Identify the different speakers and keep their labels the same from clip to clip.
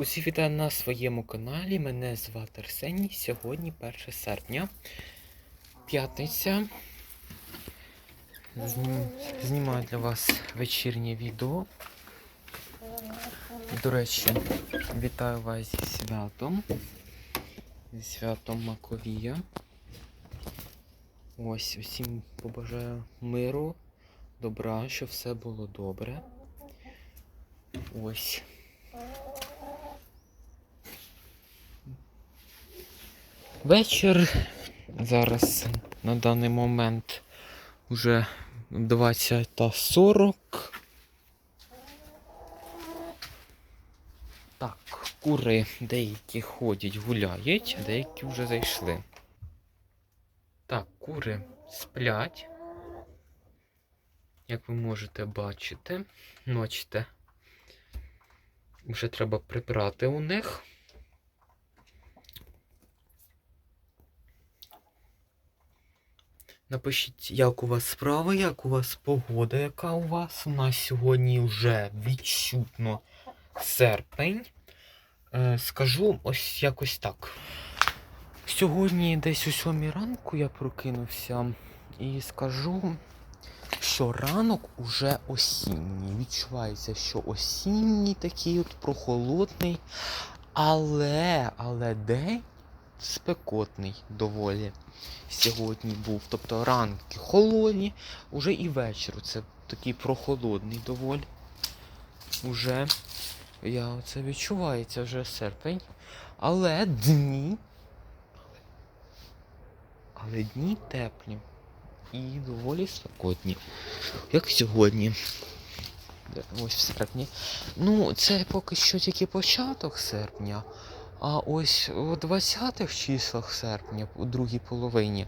Speaker 1: Усі вітаю на своєму каналі. Мене звати Арсеній. Сьогодні 1 серпня. П'ятниця. Знімаю для вас вечірнє відео. До речі, вітаю вас зі святом. Зі святом Маковія. Ось усім побажаю миру, добра, щоб все було добре. Ось. Вечір. Зараз на даний момент вже 20.40. Так, кури деякі ходять, гуляють, деякі вже зайшли. Так, кури сплять. Як ви можете бачити, ночте. Вже треба прибрати у них. Напишіть, як у вас справи, як у вас погода, яка у вас. У нас сьогодні вже відчутно серпень. Е, скажу ось якось так. Сьогодні десь о 7 ранку я прокинувся і скажу, що ранок уже осінній. Відчувається, що осінній такий от прохолодний, але, але день спекотний доволі сьогодні був. Тобто ранки холодні, уже і вечір це такий прохолодний доволі. Уже я це відчувається вже серпень. Але дні. Але дні теплі. І доволі спекотні. Як сьогодні. Ось в серпні. Ну, це поки що тільки початок серпня. А ось у 20-х числах серпня, у другій половині,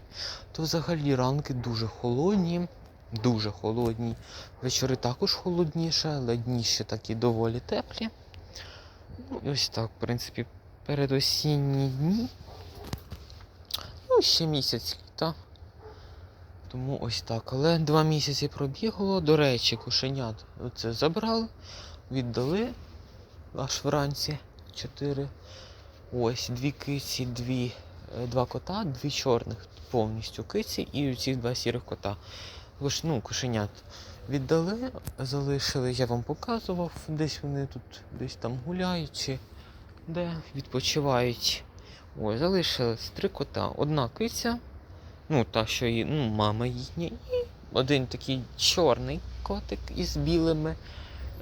Speaker 1: то взагалі ранки дуже холодні, дуже холодні. Вечори також холодніше, але дні ще такі доволі теплі. Ну, і ось так, в принципі, передосінні дні. Ну, ще місяць літа. Тому ось так. Але два місяці пробігло. До речі, кошенят оце забрали, віддали аж вранці. Чотири. Ось дві киці, дві, е, два кота, дві чорних повністю киці і ці два сірих кота. Лиш, ну, кошенят віддали, залишили, я вам показував, десь вони тут десь там гуляють чи де відпочивають. Ось, залишилось три кота. Одна киця, ну та, що і, ну, мама їхня, і один такий чорний котик із білими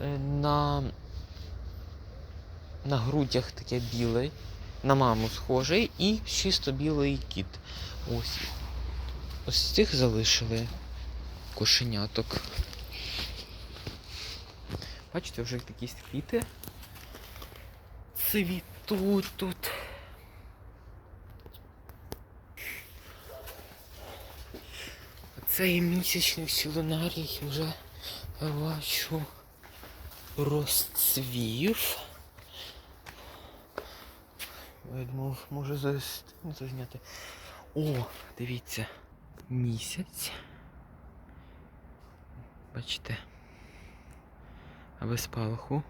Speaker 1: е, на, на грудях таке біле на маму схожий і чисто білий кіт. Ось. Ось цих залишили кошеняток. Бачите, вже якісь квіти цвітуть тут. Цей місячний сілонарій вже бачу розцвів. Я думав, може зас- ну, зазняти. О, дивіться, місяць. Бачите? А без спалаху.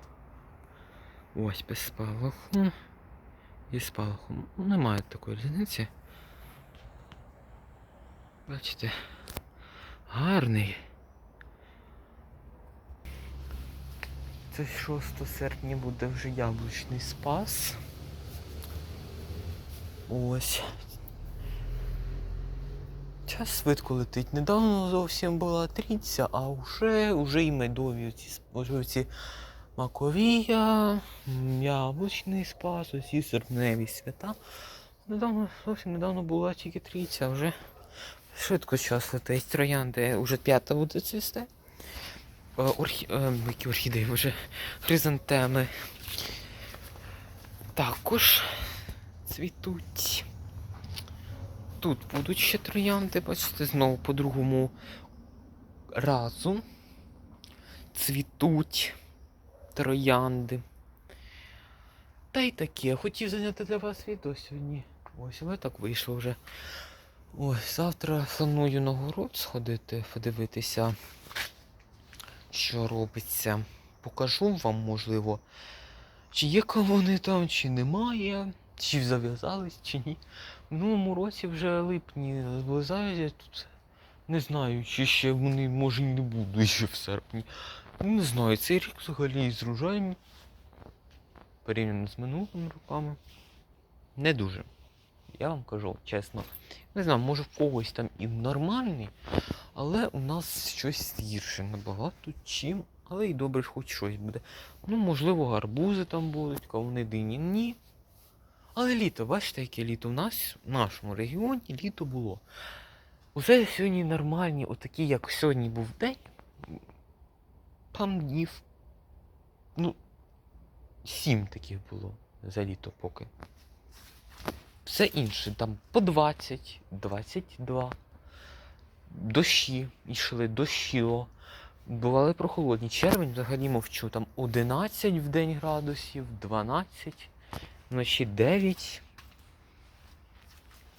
Speaker 1: Ось без спалаху. І спалаху. Ну, Немає такої різниці. Бачите? Гарний. Це 6 серпня буде вже яблучний спас. Ось. Час швидко летить. Недавно зовсім була трійця, а вже, вже і медові оці, оці маковія, яблучний спас, оці серпневі свята. Недавно, зовсім недавно була тільки трійця, вже швидко час летить. Троянди вже п'ята буде цвісти. Е, Орхі... е, які орхідеї вже хризантеми. Також цвітуть. Тут будуть ще троянди, бачите, знову по другому разу цвітуть троянди. Та й таке. Хотів зайняти для вас відео сьогодні. Ось, але так вийшло вже. Ось, завтра планую на город сходити, подивитися, що робиться. Покажу вам, можливо, Чи є кавуни там, чи немає, чи зав'язались, чи ні. В минулому році вже липні зближаються тут. Не знаю, чи ще вони може і не будуть ще в серпні. Не знаю, цей рік взагалі з рожаєм порівняно з минулими роками. Не дуже. Я вам кажу чесно. Не знаю, може в когось там і нормальний, але у нас щось гірше набагато чим. Але й добре, ж хоч щось буде. Ну, можливо, гарбузи там будуть, кавуни дині. Ні. Але літо, бачите, яке літо в нас, в нашому регіоні літо було. Уже сьогодні нормальні, отакі, як сьогодні був день, там днів. Ну, сім таких було за літо поки. Все інше, там по 20, 22. Дощі йшли, дощило. Бували прохолодні. Червень взагалі мовчу. Там 11 в день градусів, 12, вночі 9.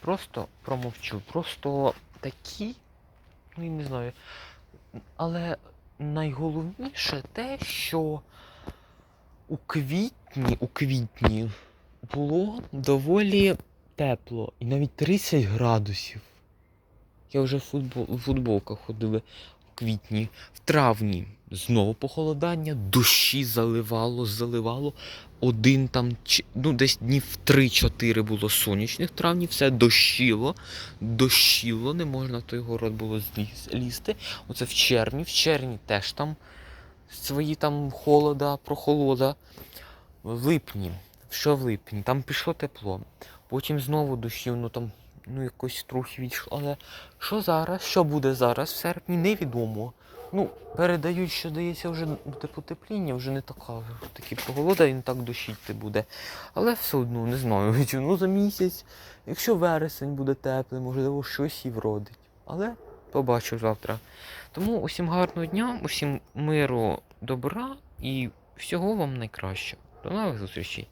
Speaker 1: Просто промовчу. Просто такі, ну я не знаю. Але найголовніше те, що у квітні, у квітні було доволі тепло. І навіть 30 градусів. Я вже в футбол, у футболках ходили в квітні, в травні знову похолодання, дощі заливало, заливало. Один там, ну десь днів 3-4 було сонячних травні, все дощило, дощило, не можна в той город було зліз- лізти. Оце в червні, в червні теж там свої там холода, прохолода. В липні, що в липні, там пішло тепло. Потім знову дощів, ну там ну якось трохи відійшло. Але що зараз, що буде зараз в серпні, невідомо. Ну, передають, що дається вже потепління, вже не така такі погода і так дощити буде. Але все одно не знаю, чи ну за місяць, якщо вересень буде теплий, можливо, щось і вродить. Але побачу завтра. Тому усім гарного дня, усім миру, добра і всього вам найкращого. До нових зустрічей.